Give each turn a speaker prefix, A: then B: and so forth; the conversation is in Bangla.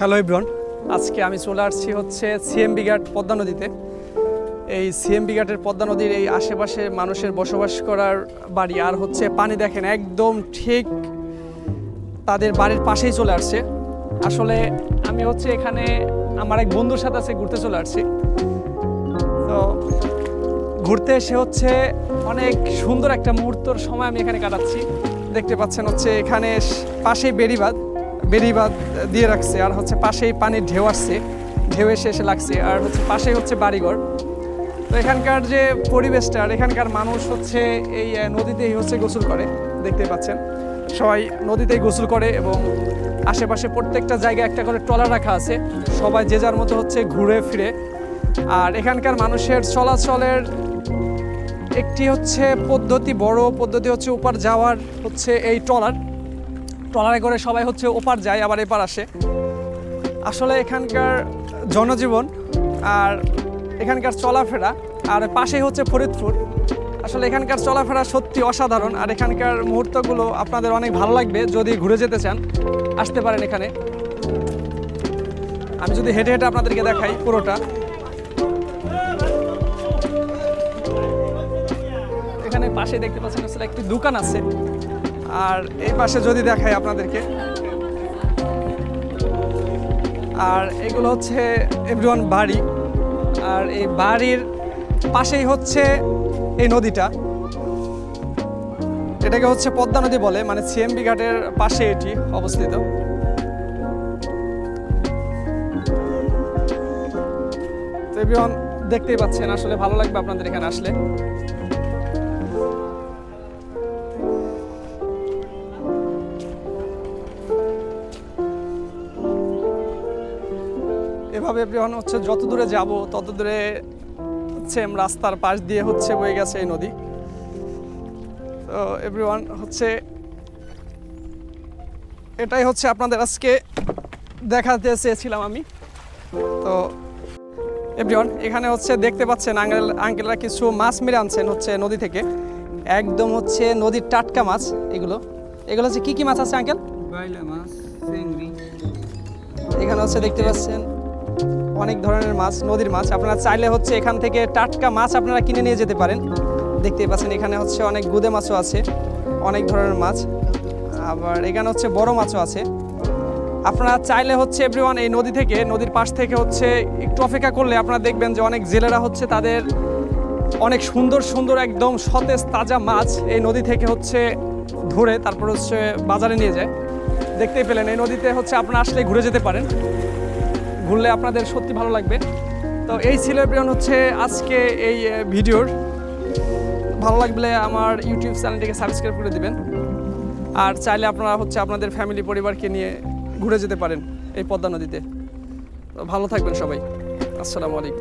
A: হ্যালো ইব্রন আজকে আমি চলে আসছি হচ্ছে সিএমবি ঘাট পদ্মা নদীতে। এই সিএমবি ঘাটের পদ্মা নদীর এই আশেপাশে মানুষের বসবাস করার বাড়ি। আর হচ্ছে পানি দেখেন, একদম ঠিক তাদের বাড়ির পাশেই চলে আসছে। আসলে আমি হচ্ছে এখানে আমার এক বন্ধুর সাথে আছে ঘুরতে চলে আসছি। তো ঘুরতে এসে হচ্ছে অনেক সুন্দর একটা মুহূর্তর সময় আমি এখানে কাটাচ্ছি। দেখতে পাচ্ছেন হচ্ছে এখানে পাশেই বেড়িবাঁধ। বেড়িবাঁধ দিয়ে রাখছে, আর হচ্ছে পাশেই পানির ঢেউ আসছে। ঢেউ এসে এসে লাগছে, আর হচ্ছে পাশেই হচ্ছে বাড়িঘর। তো এখানকার যে পরিবেশটা, আর এখানকার মানুষ হচ্ছে এই নদীতেই হচ্ছে গোসল করে, দেখতে পাচ্ছেন। সবাই নদীতেই গোসল করে এবং আশেপাশে প্রত্যেকটা জায়গায় একটা করে ট্রলার রাখা আছে। সবাই যে যার মতো হচ্ছে ঘুরে ফিরে। আর এখানকার মানুষের চলাচলের একটি হচ্ছে পদ্ধতি, বড় পদ্ধতি হচ্ছে ওপার যাওয়ার হচ্ছে এই ট্রলার। ট্রলারে করে সবাই হচ্ছে ওপার যায়, আবার এপার আসে। আসলে এখানকার জনজীবন আর এখানকার চলাফেরা আর পাশেই হচ্ছে ফরিদপুর। আসলে এখানকার চলাফেরা সত্যি অসাধারণ আর এখানকার মুহূর্তগুলো আপনাদের অনেক ভালো লাগবে যদি ঘুরে যেতে চান, আসতে পারেন এখানে। আমি যদি হেঁটে হেঁটে আপনাদেরকে দেখাই পুরোটা। এখানে পাশে দেখতে পাচ্ছেন আসলে একটি দোকান আছে। আর এই পাশে যদি দেখাই আপনাদেরকে। আর এগুলো হচ্ছে এভরিওয়ান বাড়ি। আর এই বাড়ির পাশেই হচ্ছে এই নদীটা। এটাকে হচ্ছে পদ্মা নদী বলে মানে সিএমবি ঘাটের পাশে এটি অবস্থিত। দেখতেই পাচ্ছেন, আসলে ভালো লাগবে আপনাদের এখানে আসলে। এভাবে এভরিওয়ান হচ্ছে যত দূরে যাব তত দূরে হচ্ছে রাস্তার পাশ দিয়ে হচ্ছে বয়ে গেছে এই নদী। তো এভরিওয়ান হচ্ছে এটাই হচ্ছে আপনাদের আজকে দেখাতে চেয়েছিলাম আমি। তো এভরিওয়ান এখানে হচ্ছে দেখতে পাচ্ছেন আঙ্কেল আঙ্কেলরা কিছু মাছ মেরে আনছেন হচ্ছে নদী থেকে। একদম হচ্ছে নদীর টাটকা মাছ এগুলো। এগুলো হচ্ছে কি কি মাছ আছে আঙ্কেল?
B: বাইলা মাছ চিংড়ি।
A: এখানে হচ্ছে দেখতে পাচ্ছেন অনেক ধরনের মাছ, নদীর মাছ। আপনারা চাইলে হচ্ছে এখান থেকে টাটকা মাছ আপনারা কিনে নিয়ে যেতে পারেন। দেখতেই পাচ্ছেন এখানে হচ্ছে অনেক গুদে মাছও আছে, অনেক ধরনের মাছ। আবার এখানে হচ্ছে বড় মাছও আছে। আপনারা চাইলে হচ্ছে এভরিওয়ান এই নদী থেকে, নদীর পাশ থেকে হচ্ছে একটু অপেক্ষা করলে আপনারা দেখবেন যে অনেক জেলেরা হচ্ছে তাদের অনেক সুন্দর সুন্দর একদম সতেজ, তাজা মাছ এই নদী থেকে হচ্ছে ধরে তারপর হচ্ছে বাজারে নিয়ে যায়। দেখতেই পেলেন, এই নদীতে হচ্ছে আপনারা আসলে ঘুরে যেতে পারেন। ঘুরলে আপনাদের সত্যি ভালো লাগবে। তো এই ছিল এভরিওয়ান হচ্ছে আজকে এই ভিডিওর। ভালো লাগলে আমার ইউটিউব চ্যানেলটিকে সাবস্ক্রাইব করে দিবেন। আর চাইলে আপনারা হচ্ছে আপনাদের ফ্যামিলি, পরিবারকে নিয়ে ঘুরে যেতে পারেন এই পদ্মা নদীতে। তো ভালো থাকবেন সবাই। আসসালামু আলাইকুম।